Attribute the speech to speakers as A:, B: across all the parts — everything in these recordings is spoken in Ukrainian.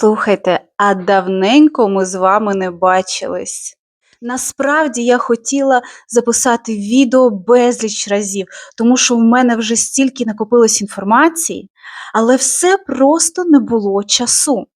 A: Слухайте, а давненько ми з вами не бачились. Насправді я хотіла записати відео безліч разів, тому що в мене вже стільки накопилось інформації, але все просто не було часу.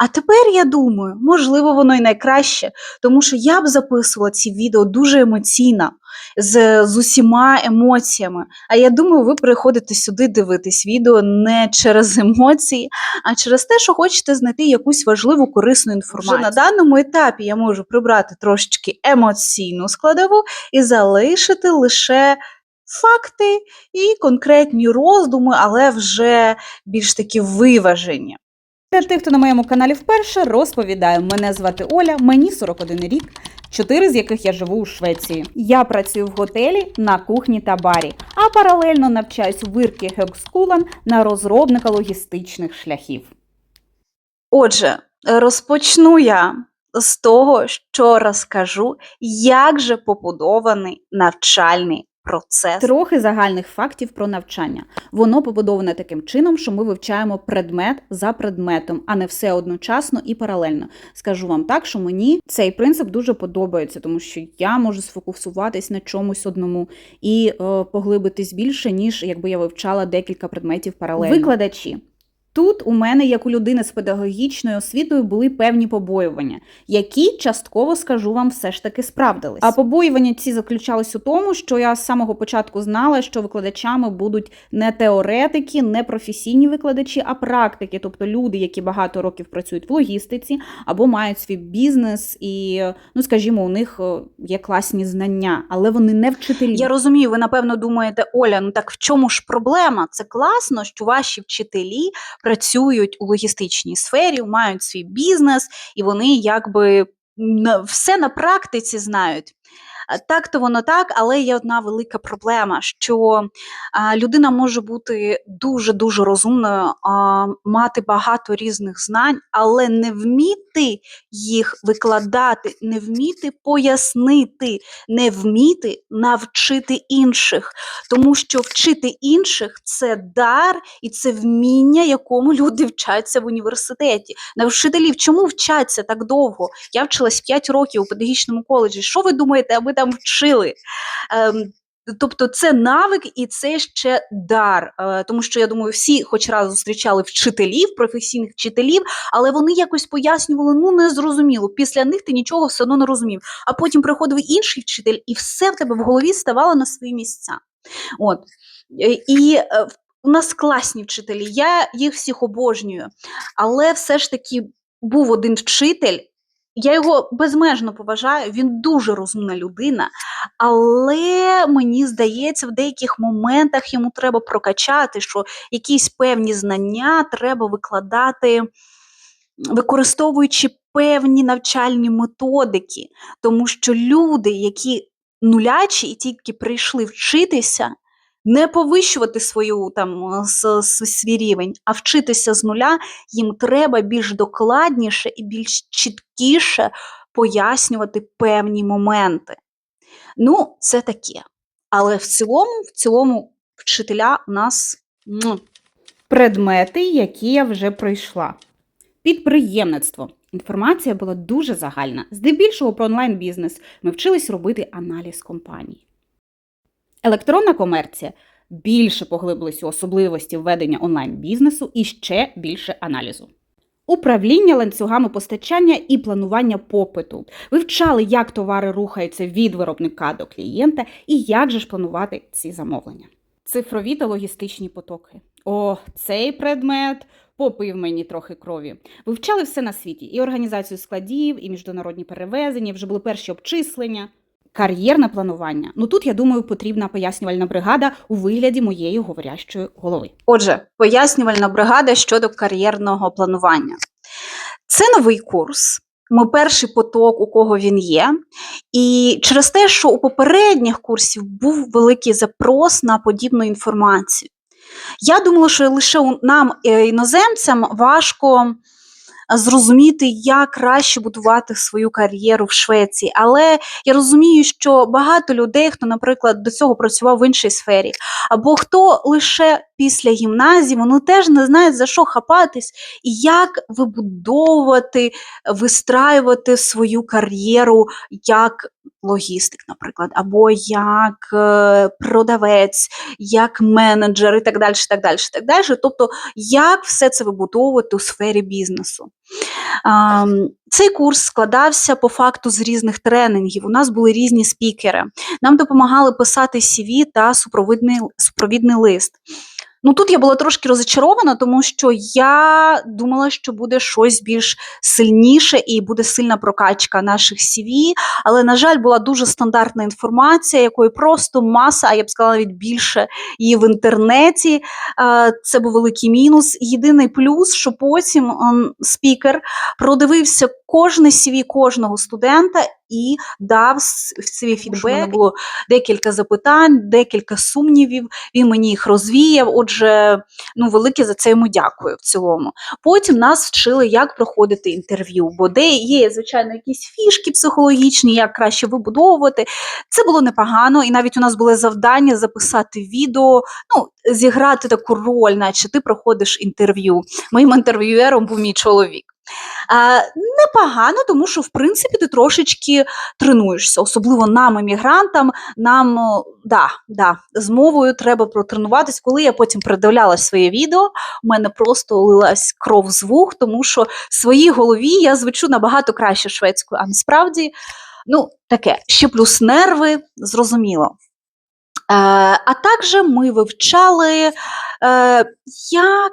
A: А тепер я думаю, можливо, воно і найкраще, тому що я б записувала ці відео дуже емоційно, з, з усіма емоціями. А я думаю, ви приходите сюди дивитись відео не через емоції, а через те, що хочете знайти якусь важливу корисну інформацію. Вже на даному етапі я можу прибрати трошечки емоційну складову і залишити лише факти і конкретні роздуми, але вже більш такі виважені.
B: Для тих, хто на моєму каналі вперше, розповідаю. Мене звати Оля, мені 41 рік, чотири з яких я живу у Швеції. Я працюю в готелі на кухні та барі, а паралельно навчаюсь у Вирки Хекскулан на розробника логістичних шляхів.
A: Отже, розпочну я з того, що розкажу, як же побудований навчальний процес.
B: Трохи загальних фактів про навчання. Воно побудоване таким чином, що ми вивчаємо предмет за предметом, а не все одночасно і паралельно. Скажу вам так, що мені цей принцип дуже подобається, тому що я можу сфокусуватись на чомусь одному і е, поглибитись більше, ніж якби я вивчала декілька предметів паралельно. Викладачі. Тут у мене, як у людини з педагогічною освітою, були певні побоювання, які частково скажу вам все ж таки справдились. А побоювання ці заключались у тому, що я з самого початку знала, що викладачами будуть не теоретики, не професійні викладачі, а практики, тобто люди, які багато років працюють в логістиці або мають свій бізнес, і ну скажімо, у них е, є класні знання, але вони не вчителі.
A: Я розумію, ви напевно думаєте, Оля, ну так в чому ж проблема? Це класно, що ваші вчителі працюють у логістичній сфері, мають свій бізнес, і вони якби все на практиці знають. А Так то воно так, але є одна велика проблема, що а, людина може бути дуже дуже розумною, мати багато різних знань, але не вміти їх викладати, не вміти пояснити, не вміти навчити інших. Тому що вчити інших це дар і це вміння, якому люди вчаться в університеті. На вчителів чому вчаться так довго? Я вчилась 5 років у педагогічному коледжі. Що ви думаєте, аби там вчили? Ем, Тобто це навик і це ще дар. Е, Тому що я думаю, всі хоч раз зустрічали вчителів, професійних вчителів, але вони якось пояснювали, ну не зрозуміло. Після них ти нічого все одно не розумів. А потім приходив інший вчитель, і все в тебе в голові ставало на свої місця. От. Е, І е, у нас класні вчителі, я їх всіх обожнюю. Але все ж таки був один вчитель. Я його безмежно поважаю, він дуже розумна людина, але мені здається, в деяких моментах йому треба прокачати, що якісь певні знання треба викладати, використовуючи певні навчальні методики, тому що люди, які нулячі і тільки прийшли вчитися, не повищувати свою там с- свій рівень, а вчитися з нуля, їм треба більш докладніше і більш чіткіше пояснювати певні моменти. Ну, це таке. Але в цілому, в цілому, вчителя у нас ну,
B: предмети, які я вже пройшла. Підприємництво. Інформація була дуже загальна. Здебільшого про онлайн-бізнес ми вчились робити аналіз компаній. Електронна комерція більше поглибились у особливості введення онлайн-бізнесу і ще більше аналізу. Управління ланцюгами постачання і планування попиту. Вивчали, як товари рухаються від виробника до клієнта і як же ж планувати ці замовлення. Цифрові та логістичні потоки. О, цей предмет попив мені трохи крові. Вивчали все на світі: і організацію складів, і міжнародні перевезення, вже були перші обчислення. Кар'єрне планування. Ну тут, я думаю, потрібна пояснювальна бригада у вигляді моєї говорящої голови.
A: Отже, пояснювальна бригада щодо кар'єрного планування. Це новий курс. Ми перший поток, у кого він є. І через те, що у попередніх курсів був великий запрос на подібну інформацію. Я думала, що лише нам, е, іноземцям, важко зрозуміти, як краще будувати свою кар'єру в Швеції. Але я розумію, що багато людей, хто, наприклад, до цього працював в іншій сфері, або хто лише після гімназії, вони теж не знають за що хапатись і як вибудовувати, вистраювати свою кар'єру як логістик, наприклад, або як е, продавець, як менеджер і так далі. так далі, так далі. Тобто, як все це вибудовувати у сфері бізнесу. Цей курс складався по факту з різних тренінгів. У нас були різні спікери. Нам допомагали писати CV та супровідний, супровідний лист. Ну тут я була трошки розочарована, тому що я думала, що буде щось більш сильніше і буде сильна прокачка наших CV, але, на жаль, була дуже стандартна інформація, якої просто маса, а я б сказала навіть більше її в інтернеті. Це був великий мінус. Єдиний плюс, що потім ем, спікер продивився кожне CV кожного студента і дав свій фідбек. У мене було декілька запитань, декілька сумнівів. Він мені їх розвіяв. Отже, ну велике за це йому дякую в цілому. Потім нас вчили, як проходити інтерв'ю, бо де є, звичайно, якісь фішки психологічні, як краще вибудовувати. Це було непогано, і навіть у нас були завдання записати відео, ну, зіграти таку роль, наче ти проходиш інтерв'ю. Моїм інтерв'юером був мій чоловік. А, непогано, тому що в принципі ти трошечки тренуєшся, особливо нам, емігрантам. Нам да, да, з мовою треба протренуватись. Коли я потім передивлялась своє відео, у мене просто лилась кров з вух, тому що в своїй голові я звучу набагато краще шведською, а насправді, ну, таке, ще плюс нерви, зрозуміло. Е, а також ми вивчали, е, як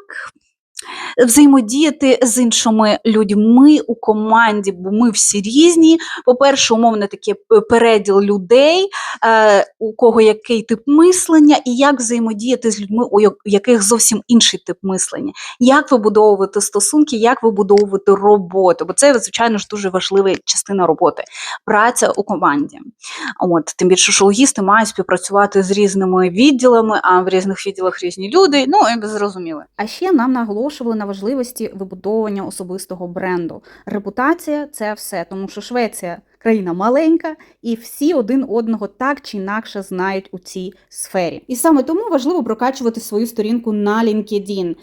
A: взаємодіяти з іншими людьми у команді, бо ми всі різні. По-перше, умовне таке переділ людей, е, у кого який тип мислення, і як взаємодіяти з людьми, у яких зовсім інший тип мислення, як вибудовувати стосунки, як вибудовувати роботу. Бо це, звичайно ж, дуже важлива частина роботи праця у команді. От, тим більше, що логісти мають співпрацювати з різними відділами, а в різних відділах різні люди. Ну, і зрозуміли.
B: А ще нам наголошували на важливості вибудовування особистого бренду. Репутація це все, тому що Швеція країна маленька, і всі один одного так чи інакше знають у цій сфері. І саме тому важливо прокачувати свою сторінку на LinkedIn.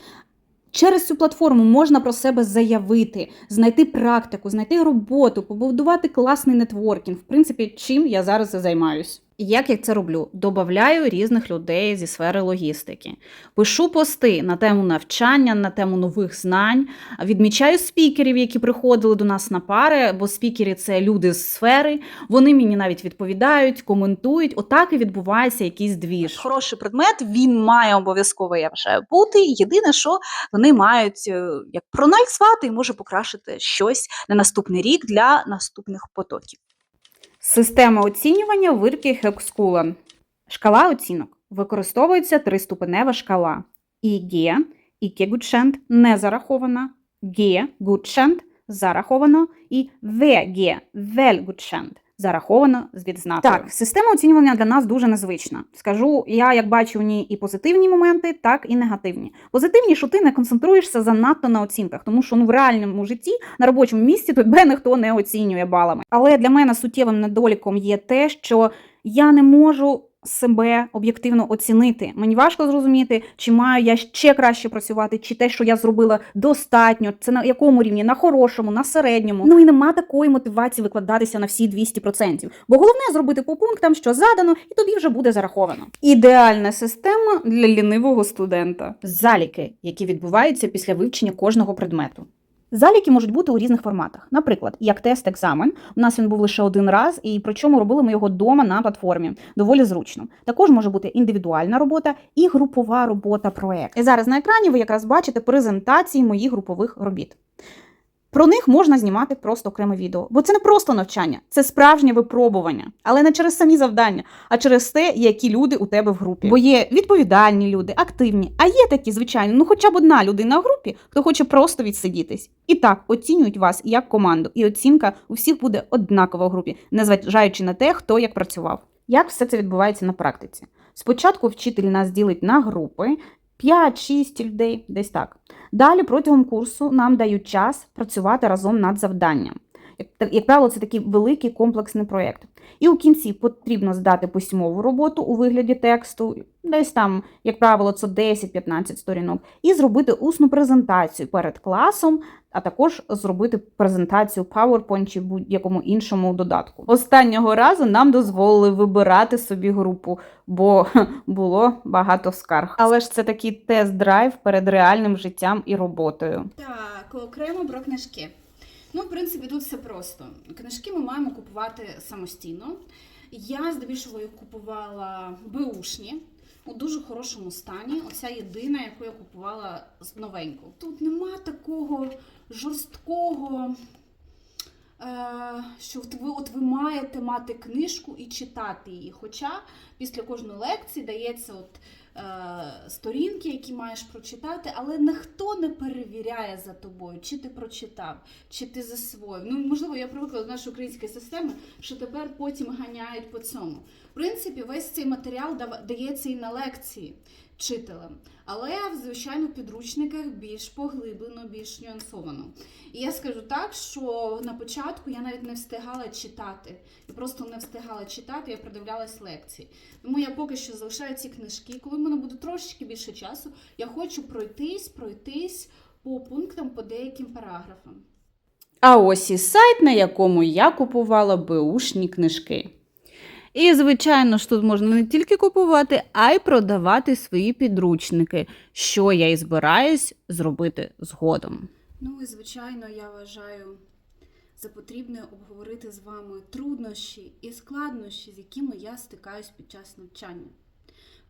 B: Через цю платформу можна про себе заявити, знайти практику, знайти роботу, побудувати класний нетворкінг. В принципі, чим я зараз і займаюсь. Як я це роблю? Добавляю різних людей зі сфери логістики. Пишу пости на тему навчання, на тему нових знань, відмічаю спікерів, які приходили до нас на пари, бо спікери це люди з сфери. Вони мені навіть відповідають, коментують. Отак і відбувається якийсь двіж.
A: Хороший предмет, він має обов'язково, я вважаю, бути. Єдине, що вони мають е, як проаналізувати і може покращити щось на наступний рік для наступних потоків.
B: Система оцінювання вирки Хекскула. Шкала оцінок. Використовується триступенева шкала. ІГ, іке Гудшент не зарахована, Г Гудшент зараховано і ВГ Вель Гудшент зараховано з відзнакою. Так, система оцінювання для нас дуже незвична. Скажу, я як бачу в ній і позитивні моменти, так і негативні. Позитивні, що ти не концентруєшся занадто на оцінках, тому що ну в реальному житті на робочому місці тебе ніхто не оцінює балами. Але для мене суттєвим недоліком є те, що я не можу себе об'єктивно оцінити. Мені важко зрозуміти, чи маю я ще краще працювати, чи те, що я зробила, достатньо. Це на якому рівні? На хорошому, на середньому. Ну і нема такої мотивації викладатися на всі 200%. Бо головне зробити по пунктам, що задано, і тобі вже буде зараховано. Ідеальна система для лінивого студента. Заліки, які відбуваються після вивчення кожного предмету. Заліки можуть бути у різних форматах. Наприклад, як тест-екзамен. У нас він був лише один раз, і причому робили ми його вдома на платформі. Доволі зручно. Також може бути індивідуальна робота і групова робота проект. І зараз на екрані ви якраз бачите презентації моїх групових робіт. Про них можна знімати просто окреме відео, бо це не просто навчання, це справжнє випробування, але не через самі завдання, а через те, які люди у тебе в групі. Бо є відповідальні люди, активні, а є такі, звичайно, ну хоча б одна людина в групі, хто хоче просто відсидітись. І так оцінюють вас як команду, і оцінка у всіх буде однакова в групі, незважаючи на те, хто як працював. Як все це відбувається на практиці? Спочатку вчитель нас ділить на групи. 5-6 людей, десь так. Далі протягом курсу нам дають час працювати разом над завданням.
A: Як, правило, це такий великий комплексний проєкт. І у кінці потрібно здати письмову роботу у вигляді тексту, десь там, як правило, це 10-15 сторінок, і зробити усну презентацію перед класом, а також зробити презентацію PowerPoint чи будь-якому іншому додатку. Останнього разу нам дозволили вибирати собі групу, бо було багато скарг. Але ж це такий тест-драйв перед реальним життям і роботою.
B: Так, окремо про книжки. Ну, в принципі, тут все просто. Книжки ми маємо купувати самостійно. Я здебільшого купувала беушні у дуже хорошому стані. Оця єдина, яку я купувала новеньку. Тут нема такого жорсткого. е, Що ви, от ви маєте мати книжку і читати її. Хоча після кожної лекції дається от, е, сторінки, які маєш прочитати, але ніхто не перевіряє за тобою, чи ти прочитав, чи ти засвоїв. Ну, можливо, я привикла до нашої української системи, що тепер потім ганяють по цьому. Принципі, весь цей матеріал дається і на лекції вчителем, але, звичайно, в підручниках більш поглиблено, більш нюансовано. І я скажу так, що на початку я навіть не встигала читати. Я просто не встигала читати, я придивлялась лекції. Тому я поки що залишаю ці книжки. Коли в мене буде трошечки більше часу, я хочу пройтись, пройтись по пунктам, по деяким параграфам.
A: А ось і сайт, на якому я купувала беушні книжки. І, звичайно ж, тут можна не тільки купувати, а й продавати свої підручники, що я і збираюсь зробити згодом.
B: Ну і звичайно, я вважаю за потрібне обговорити з вами труднощі і складнощі, з якими я стикаюсь під час навчання.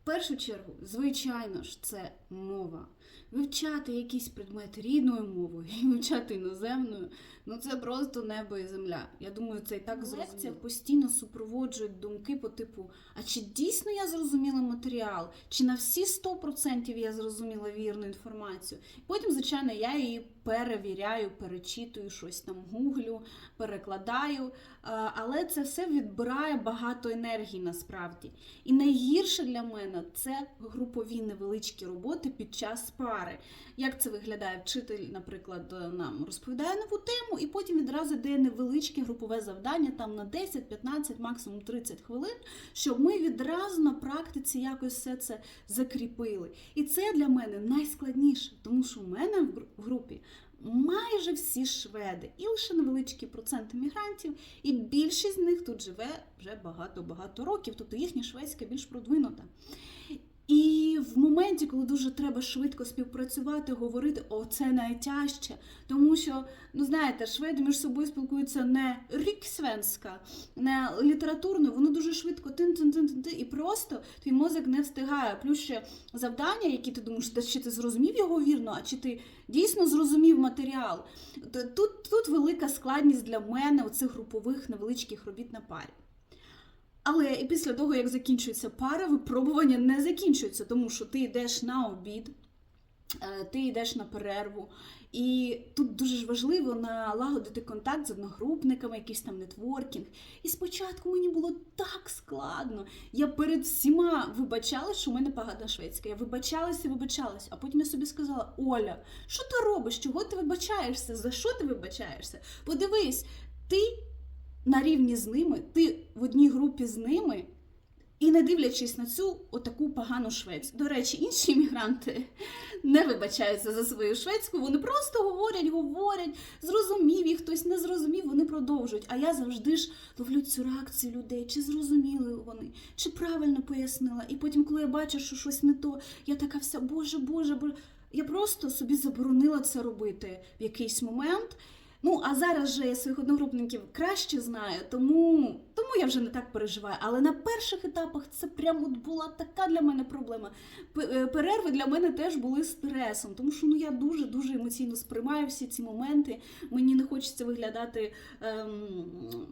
B: В першу чергу, звичайно ж, це мова. Вивчати якийсь предмет рідною мовою і вивчати іноземною ну це просто небо і земля. Я думаю, це і так в постійно супроводжують думки по типу: а чи дійсно я зрозуміла матеріал, чи на всі 100% я зрозуміла вірну інформацію? Потім, звичайно, я її перевіряю, перечитую щось там гуглю, перекладаю. Але це все відбирає багато енергії насправді. І найгірше для мене це групові невеличкі роботи під час пари. Як це виглядає? Вчитель, наприклад, нам розповідає нову тему, і потім відразу йде невеличке групове завдання, там на 10, 15, максимум 30 хвилин, щоб ми відразу на практиці якось все це закріпили. І це для мене найскладніше, тому що в мене в в групі майже всі шведи, і лише невеличкий процент мігрантів, і більшість з них тут живе вже багато-багато років, тобто їхня шведська більш продвинута. І в моменті, коли дуже треба швидко співпрацювати, говорити, о, це найтяжче. Тому що, ну знаєте, шведи між собою спілкуються не ріксвенська, не літературною, вони дуже швидко тин тин тин тин і просто твій мозок не встигає. Плюс ще завдання, які ти думаєш, чи ти зрозумів його вірно, а чи ти дійсно зрозумів матеріал. Тут, тут велика складність для мене оцих групових невеличких робіт на парі. Але і після того, як закінчується пара, випробування не закінчується, тому що ти йдеш на обід, е, ти йдеш на перерву. І тут дуже ж важливо налагодити контакт з одногрупниками, якийсь там нетворкінг. І спочатку мені було так складно. Я перед всіма вибачалась, що в мене погана шведська. Я вибачалась і вибачалась, а потім я собі сказала: Оля, що ти робиш? Чого ти вибачаєшся? За що ти вибачаєшся? Подивись, ти на рівні з ними, ти в одній групі з ними, і не дивлячись на цю отаку погану шведську. До речі, інші іммігранти не вибачаються за свою шведську, вони просто говорять, говорять, зрозумів їх, хтось не зрозумів, вони продовжують. А я завжди ж ловлю цю реакцію людей, чи зрозуміли вони, чи правильно пояснила. І потім, коли я бачу, що щось не то, я така вся, боже, боже, боже. Я просто собі заборонила це робити в якийсь момент. Ну, а зараз же я своїх одногрупників краще знаю, тому, я вже не так переживаю. Але на перших етапах це прямо була така для мене проблема. Е, Перерви для мене теж були стресом, тому що ну, я дуже-дуже емоційно сприймаю всі ці моменти. Мені не хочеться виглядати, ем,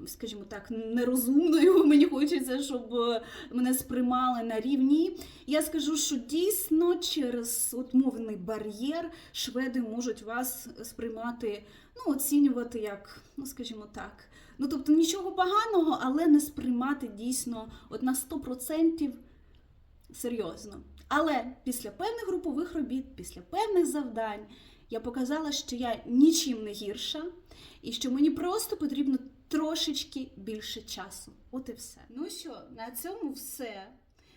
B: скажімо так, нерозумною. Мені хочеться, щоб е, мене сприймали на рівні. Я скажу, що дійсно через от мовний бар'єр шведи можуть вас сприймати ну, оцінювати як, ну скажімо так. Ну, тобто нічого поганого, але не сприймати дійсно от на 100% серйозно. Але після певних групових робіт, після певних завдань, я показала, що я нічим не гірша, і що мені просто потрібно трошечки більше часу. От і все. Ну що, на цьому все.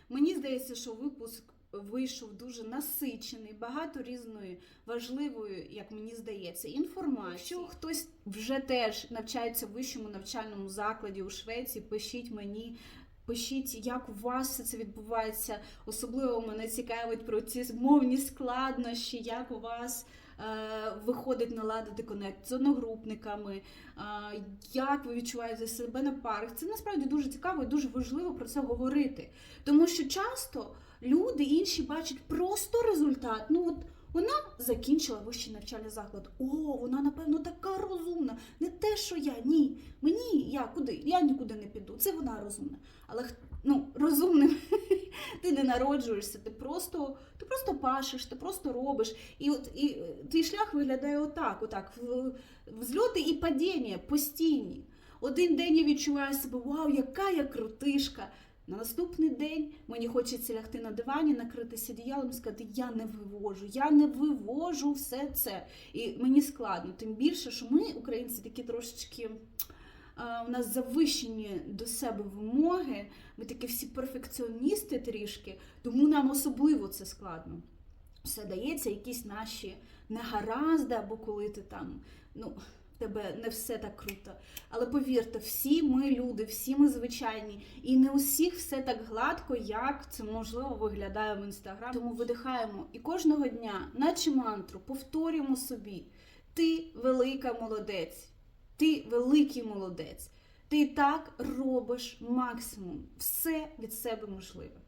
B: Мені здається, що випуск вийшов дуже насичений, багато різної важливої, як мені здається, інформації. Якщо хтось вже теж навчається в вищому навчальному закладі у Швеції, пишіть мені. Пишіть, як у вас все це відбувається. Особливо мене цікавить про ці мовні складнощі, як у вас е, виходить наладити конект з одногрупниками, е, як ви відчуваєте себе на парах. Це насправді дуже цікаво і дуже важливо про це говорити. Тому що часто люди інші бачать просто результат. Ну от вона закінчила вищий навчальний заклад. О, вона, напевно, така розумна. Не те, що я. Ні. Мені я куди? Я нікуди не піду. Це вона розумна. Але ну, розумним ти не народжуєшся, ти просто, ти просто пашеш, ти просто робиш. І от і е, твій шлях виглядає отак, отак. Взльоти і падіння постійні. Один день я відчуваю себе, вау, яка я крутишка. На наступний день мені хочеться лягти на дивані, накритися одіялом і сказати, я не вивожу, я не вивожу все це. І мені складно. Тим більше, що ми, українці, такі трошечки. У нас завищені до себе вимоги, ми такі всі перфекціоністи трішки, тому нам особливо це складно. Все дається, якісь наші негаразди, або коли ти там, ну, тебе не все так круто. Але повірте, всі ми люди, всі ми звичайні, і не у всіх все так гладко, як це можливо виглядає в інстаграм. Тому видихаємо і кожного дня, наче мантру, повторюємо собі: ти велика молодець, ти великий молодець. Ти так робиш максимум, все від себе можливе.